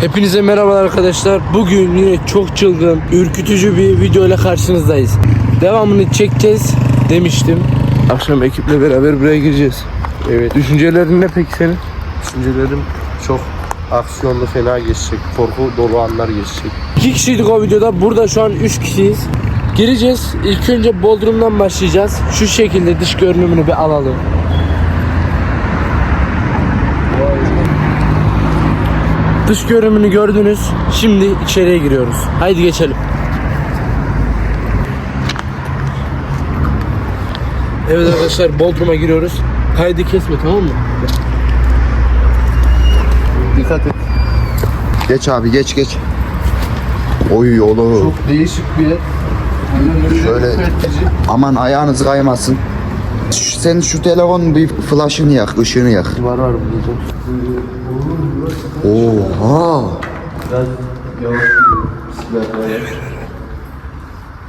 Hepinize merhabalar arkadaşlar. Bugün yine çok çılgın, ürkütücü bir video ile karşınızdayız. Devamını çekeceğiz demiştim. Akşam ekiple beraber buraya gireceğiz. Evet. Düşüncelerin ne peki senin? Düşüncelerim çok aksiyonlu fena geçecek. Korku dolu anlar geçecek. İki kişiydik o videoda. Burada şu an üç kişiyiz. Gireceğiz. İlk önce Bodrum'dan başlayacağız. Şu şekilde dış görünümünü bir alalım. Dış görünümünü gördünüz. Şimdi içeriye giriyoruz. Haydi geçelim. Evet arkadaşlar Bodrum'a giriyoruz. Kaydı kesme tamam mı? Dikkat et. Geç abi geç geç. Oy oğlum. Çok değişik bir yer. Şöyle aman ayağınız kaymasın. Sen şu telefonun bir flaşını yak, ışığını yak. Var var burada. Oha. Biraz yavaş gidiyor.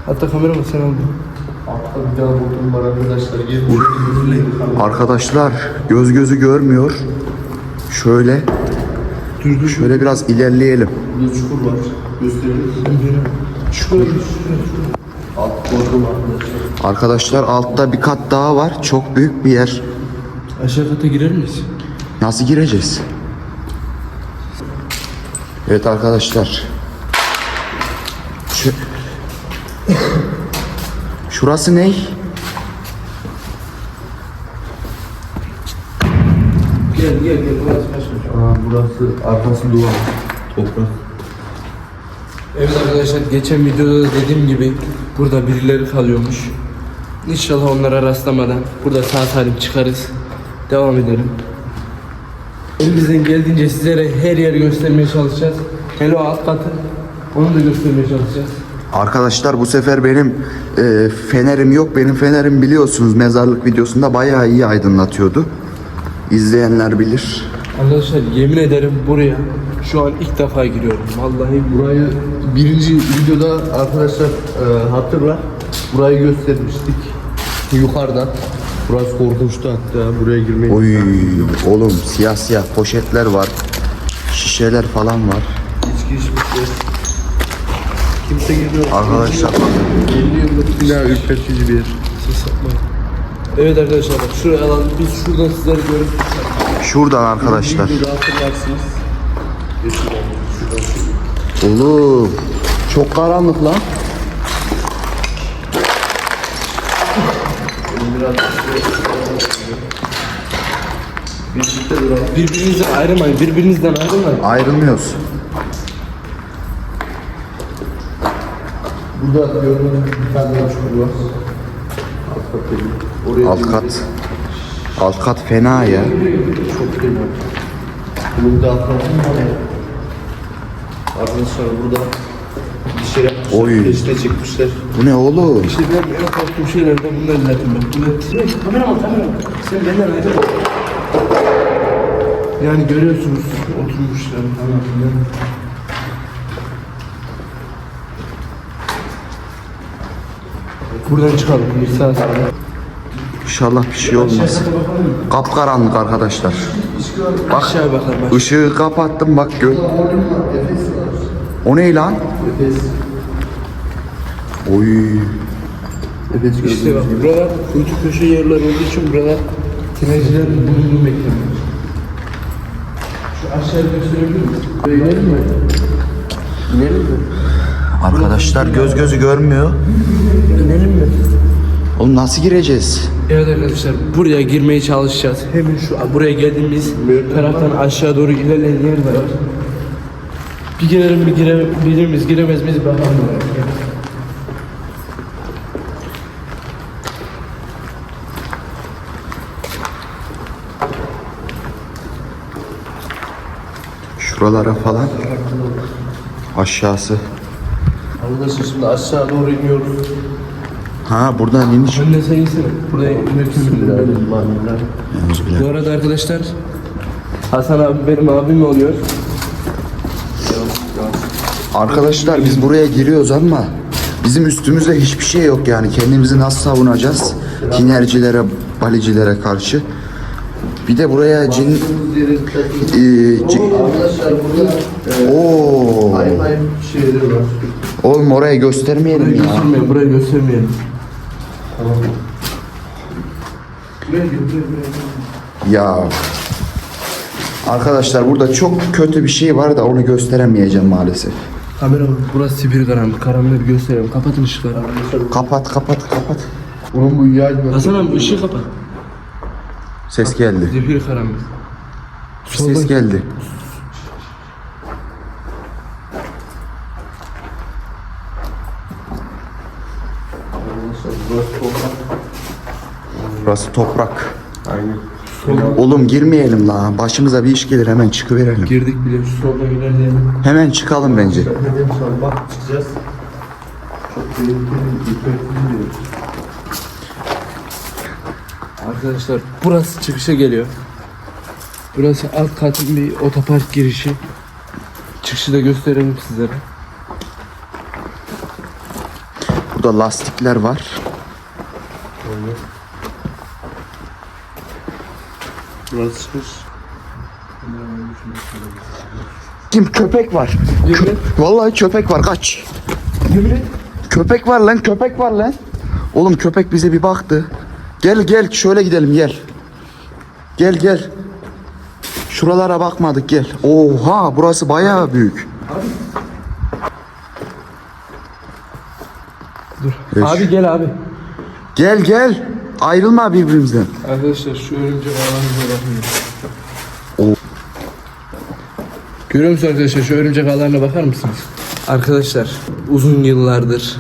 Hatta kameramı sen aldın. Altta bir daha bodrum var arkadaşlar. Gelin. Arkadaşlar göz gözü görmüyor. Şöyle şöyle biraz ilerleyelim. Burada çukur var. Gösterelim. Şurada Alt bodrum arkadaşlar. Arkadaşlar altta bir kat daha var. Çok büyük bir yer. aşağı kata girer miyiz? Nasıl gireceğiz? Evet arkadaşlar. Şu... Şurası ne? Gel gel gel burası başka. Aa, burası arkası duvar. Toprak. Evet arkadaşlar geçen videoda da dediğim gibi burada birileri kalıyormuş. İnşallah onlara rastlamadan burada sağ salim çıkarız. Devam edelim. Elimizden geldiğince sizlere her yeri göstermeye çalışacağız. Hele o alt katı onu da göstermeye çalışacağız. Arkadaşlar bu sefer benim e, fenerim yok. Benim fenerim biliyorsunuz mezarlık videosunda bayağı iyi aydınlatıyordu. İzleyenler bilir. Arkadaşlar yemin ederim buraya şu an ilk defa giriyorum. Vallahi Burayı birinci videoda arkadaşlar e, hatırla. Burayı göstermiştik. Yukarıdan. Burası korkunçtu hatta. Buraya girmeyi Oy oğlum siyah siyah poşetler var. Şişeler falan var. İçki içmişler. Kimse geliyor. Arkadaşlar bakın. 50 yıllık bina ürpertici bir yer. ses yapmayın. Evet arkadaşlar bak şuraya alalım. Biz şuradan sizleri görüp Şuradan arkadaşlar. Şuradan. Oğlum çok karanlık lan. Birlikte duralım. birbirinizden ayrılmayın. Birbirinizden ayrılmayın. Ayrılmıyoruz. Burada gördüğünüz bir tane daha çukur var. Alt kat değil. Oraya Alt kat. Alt kat fena ya. Çok fena. Bunun bir de katı var. Arkadaşlar burada bir şey yapmışlar. Oy. Peşte çekmişler. Bu ne oğlum? İşte benim en korktuğum şeylerden bunlar zaten ben. Bunlar... Kameraman kameraman. Sen benden ayrılma. Yani görüyorsunuz oturmuşlar falan filan. Buradan çıkalım bir saat sonra. İnşallah bir şey olmaz. Kapkaranlık arkadaşlar. Bak Aşağı bakalım. Bak. ışığı kapattım bak gör. O ne lan? Oy. Efecik İşte bak buralar kuytu köşe yerler olduğu için buralar tinercilerin bulunduğu mekanlar. Şu aşağıya gösterebilir misin? İnelim mi? İnelim mi? Arkadaşlar göz gözü görmüyor. İnelim mi? Oğlum nasıl gireceğiz? Evet arkadaşlar buraya girmeye çalışacağız. Hemen şu buraya geldiğimiz taraftan aşağı doğru ilerleyen yer var. Bir girelim mi girebilir miyiz giremez miyiz bakalım. Şuralara falan. Aşağısı. Arkadaşlar şimdi aşağı doğru iniyoruz. Ha buradan iniş. Önüne insene. Buraya Bismillahirrahmanirrahim. Bu arada arkadaşlar Hasan abi benim abim oluyor. Arkadaşlar biz buraya giriyoruz ama bizim üstümüzde hiçbir şey yok yani kendimizi nasıl savunacağız tinercilere, balicilere karşı. Bir de buraya cin... Ee, cin- Arkadaşlar burada e, Oo. Oğlum oraya göstermeyelim Burayı ya. göstermeyelim, burayı göstermeyelim. Ya. Arkadaşlar burada çok kötü bir şey var da onu gösteremeyeceğim maalesef. Kamera. Burası sipir karanlık. Karanlığı bir gösterelim. Kapatın ışıkları. Kapat kapat kapat. Onun bu yağ Hasan abi ışığı kapat. Ses geldi. Zifiri karanlık. Ses geldi. Burası toprak. Aynen. Oğlum girmeyelim la. Başımıza bir iş gelir hemen çıkıverelim. Girdik bile şu soldan ilerleyelim. Hemen çıkalım bence. Dedim bak çıkacağız. Çok tehlikeli, dikkatli bir Arkadaşlar burası çıkışa geliyor. Burası alt katın bir otopark girişi. Çıkışı da gösterelim sizlere. Burada lastikler var. Çıkış. Kim köpek var? Yemin Vallahi köpek var kaç. Köpek var lan köpek var lan. Oğlum köpek bize bir baktı. Gel gel şöyle gidelim gel. Gel gel. Şuralara bakmadık gel. Oha burası bayağı büyük. Dur. Beş. Abi gel abi. Gel gel. Ayrılma birbirimizden. Arkadaşlar şu örümcek ağlarına bakın. O- Görüyor musunuz arkadaşlar şu örümcek ağlarına bakar mısınız? Arkadaşlar uzun yıllardır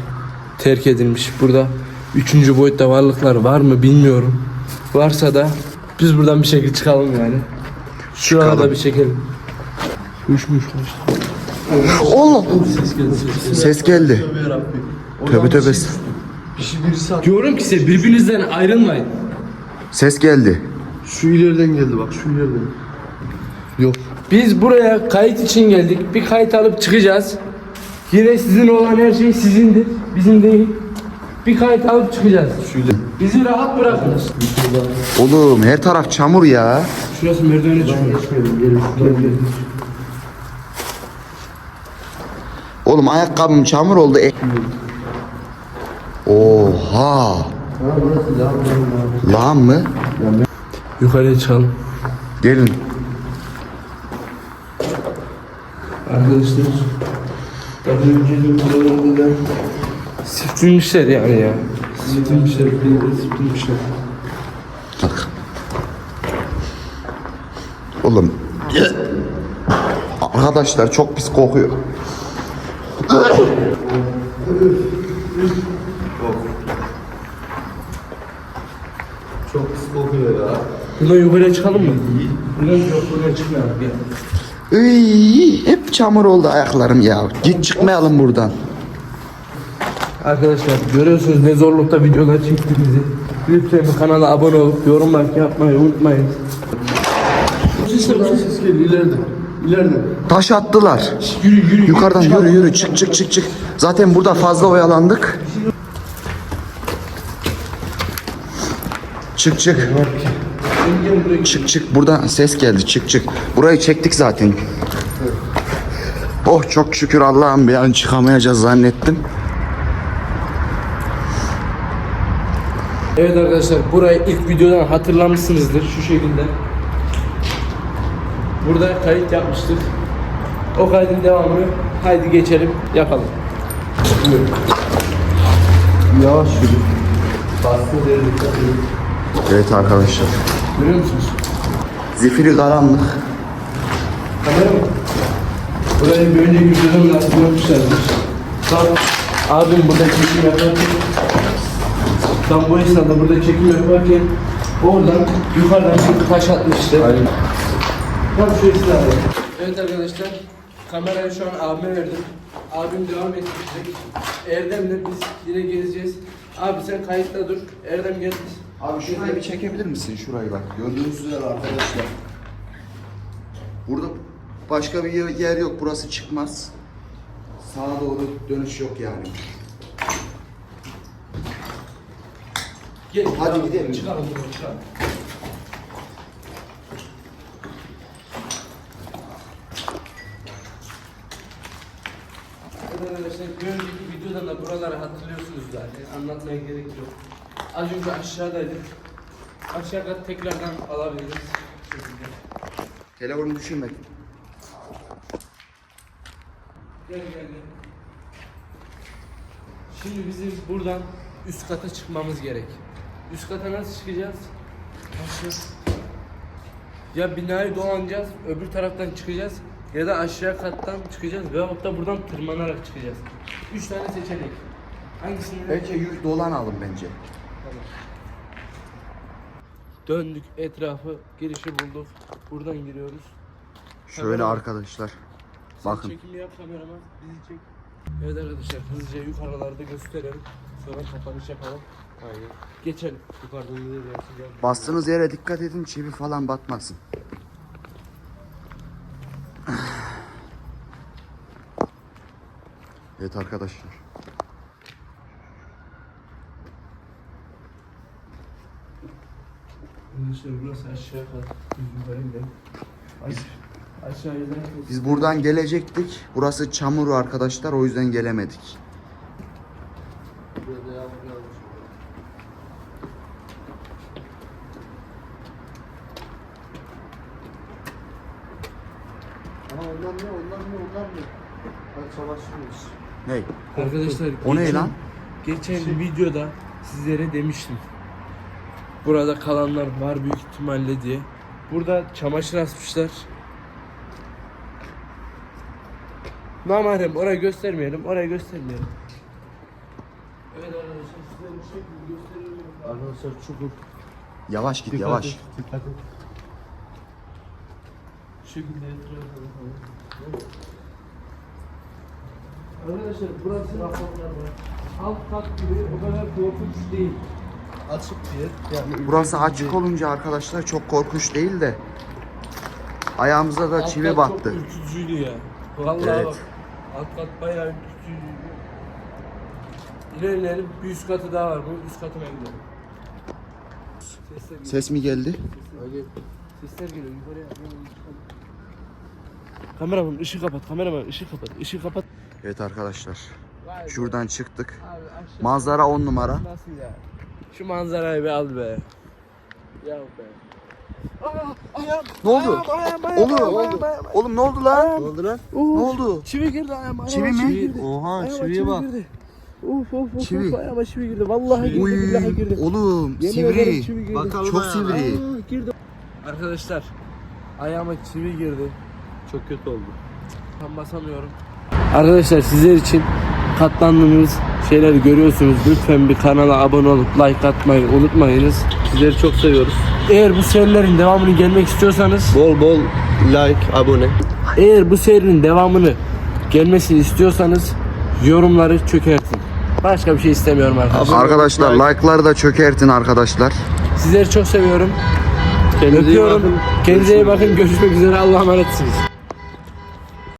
terk edilmiş. Burada üçüncü boyutta varlıklar var mı bilmiyorum. Varsa da biz buradan bir şekilde çıkalım yani. Çıkalım. bir çekelim. Uçmuş kaçtı. Allah. Ses geldi ses geldi. Ses geldi. Tövbe. Tövbe şey birisi. Diyorum ki size birbirinizden ayrılmayın. Ses geldi. Şu ileriden geldi bak şu ileriden. Yok. Biz buraya kayıt için geldik. Bir kayıt alıp çıkacağız. Yine sizin olan her şey sizindir. Bizim değil. Bir kayıt alıp çıkacağız. Şöyle. Bizi rahat bırakın. Oğlum her taraf çamur ya. Şurası merdivene çıkıyor. Geçmeyelim gelin. Oğlum ayakkabım çamur oldu. E- Oha. Daha. Lan mı? Yukarıya çıkalım. Gelin. Arkadaşlar. Az önce de buralarda da siftilmişler yani ya. Siftilmişler. Bir de siftilmişler. Bak. Oğlum. Arkadaşlar çok pis kokuyor. Çok pis kokuyor ya. Buradan yukarıya çıkalım mı? Buradan yok buradan çıkmayalım. Gel. Iy, hep çamur oldu ayaklarım ya. Git çıkmayalım buradan. Arkadaşlar görüyorsunuz ne zorlukta videolar çektiğimizi. Lütfen kanala abone olup yorum like yapmayı unutmayın. Ses geliyor ileriden. İleriden. Taş attılar. Yürü yürü. Yukarıdan yürü yürü çık çık çık çık. Zaten burada fazla oyalandık. Çık çık. Çık çık buradan ses geldi çık çık. Burayı çektik zaten. Oh çok şükür Allah'ım bir an çıkamayacağız zannettim. Evet arkadaşlar burayı ilk videodan hatırlamışsınızdır şu şekilde. Burada kayıt yapmıştık. O kaydın devamını haydi geçelim yapalım. Yavaş yürü. Bastı. Evet arkadaşlar. Görüyor musunuz? Zifiri karanlık. Kamera mı? Burayı önceki videodan da görmüşlerdir. Tam abim burada çekim yaparken Tam bu esnada burada çekim yaparken oradan yukarıdan bir taş atmıştı. Aynen. Tam şu esnada. Evet arkadaşlar kamerayı şu an abime verdim. Abim devam ettirecek. Erdem'le biz yine gezeceğiz. Abi sen kayıtta dur. Erdem gel. Abi şurayı bir çekebilir misin? Şurayı bak. Gördüğünüz üzere arkadaşlar. Burada başka bir yer yok. Burası çıkmaz. Sağa doğru dönüş yok yani. Gel, Hadi gidelim. Çıkar oturma çıkar. Arkadaşlar önceki videodan da buraları hatırlıyorsunuz zaten. Hani anlatmaya gerek yok. Az önce aşağıdaydık. Aşağı kat tekrardan alabiliriz. Şekilde. Telefonu düşürme. Gel gel gel. Şimdi bizim buradan üst kata çıkmamız gerek. Üst kata nasıl çıkacağız? Aşağı. Ya binayı dolanacağız, öbür taraftan çıkacağız ya da aşağı kattan çıkacağız veyahut da buradan tırmanarak çıkacağız. Üç tane seçenek. Hangisini? Bence yük dolanalım bence. Döndük etrafı, girişi bulduk. Buradan giriyoruz. Şöyle Tamam. arkadaşlar. Sen Bakın. çekimi yap kameraman, bizi çek. Evet arkadaşlar hızlıca yukarılarda gösterelim. Sonra kapanış yapalım. Aynen. Geçelim. Yukarıdan ne dersin? Bastığınız yere dikkat edin çivi falan batmasın. Evet arkadaşlar. Arkadaşlar burası aşağı kat. Biz yukarı gidelim. Aş aşağı gidelim. Biz buradan gelecektik. Burası çamur arkadaşlar o yüzden gelemedik. Burada yağmur yağmış. Aa onlar ne ne ne? Ben. Hey. Arkadaşlar O ne geçen- lan? Geçen videoda sizlere demiştim. Burada kalanlar var büyük ihtimalle diye. Burada çamaşır asmışlar. Namarem orayı göstermeyelim, orayı göstermeyelim. Evet arkadaşlar size bu şekilde gösteriyorum. Arkadaşlar çukur. Yavaş git Dikkat yavaş. et, Dikkat et. Şekilde. Arkadaşlar burası raporlar var. Alt kat gibi o kadar korkunç değil. Açık bir yer. Yani Burası açık olunca arkadaşlar çok korkunç değil de. Ayağımıza da Alt çivi kat battı. Çok ürkütücüydü ya. Vallahi Evet. bak. Alt kat bayağı ürkütücüydü. İlerleyelim. Bir üst katı daha var. Bu üst gidelim. Sesler geliyor. Ses mi geldi? Öyle. Sesler geliyor. Yukarıya. Kameraman ışığı kapat. Kameraman ışığı kapat. Işığı kapat. Evet arkadaşlar. Şuradan çıktık. Manzara 10 numara. Nasıl ya? Şu manzarayı bir al be. Ya be. Aa, ayağım. Ne oldu? Ayağım, ayağım, ayağım, Oğlum, ayağım, ayağım, oğlum ne oldu lan? Ne oldu lan? Ne oldu? Çivi girdi ayağıma. Çivi mi? girdi. Oha Ayağıma çiviye bak. girdi. Uf uf uf. Çivi. Uf, ayağıma çivi girdi. Vallahi girdi. Uy, billahi girdi. oğlum Yemin ederim sivri. çivi girdi. Bakalım Çok sivri. Aa, girdi. Arkadaşlar ayağıma çivi girdi. Çok kötü oldu. Tam basamıyorum. Arkadaşlar sizler için katlandığımız şeyleri görüyorsunuz. Lütfen bir kanala abone olup like atmayı unutmayınız. Sizleri çok seviyoruz. Eğer bu serilerin devamını gelmek istiyorsanız Bol bol like, abone. eğer bu serinin devamını gelmesini istiyorsanız yorumları çökertin. Başka bir şey istemiyorum arkadaşlar. Arkadaşlar like'ları da çökertin arkadaşlar. Sizleri çok seviyorum. Kendinize iyi Öpüyorum. bakın. Kendinize iyi bakın. Görüşmek üzere. Allah'a emanetsiniz.